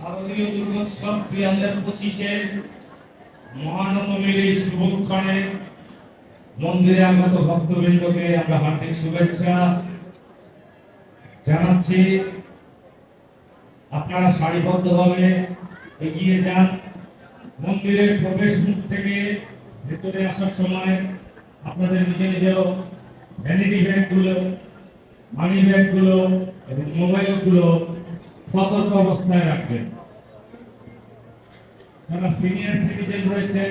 ভারতীয় দুর্গোৎসব দুই হাজার পঁচিশের মহানবমীর এই শুভক্ষণে মন্দিরে আগত ভক্তবৃন্দকে আমরা হার্দিক শুভেচ্ছা জানাচ্ছি। আপনারা সারিবদ্ধভাবে এগিয়ে যান। মন্দিরের প্রবেশ মুখ থেকে ভেতরে আসার সময় আপনাদের নিজ নিজ ভ্যানিটি ব্যাগগুলো মানি ব্যাগগুলো এবং মোবাইলগুলো সতর্ক অবস্থায় রাখবেন। যারা সিনিয়র সিটিজেন রয়েছে,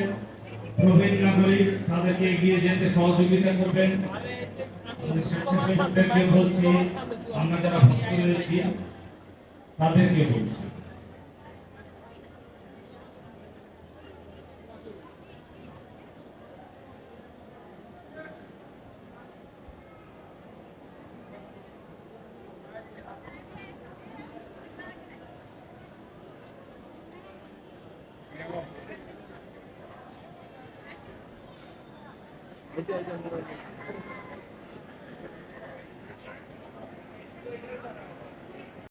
প্রবীণ নাগরিক, তাদেরকে এগিয়ে যেতে সহযোগিতা করবেন। স্বেচ্ছাসেবকদেরকে বলছি, আমরা যারা ভক্ত রয়েছি তাদেরকে বলছি। 我现在就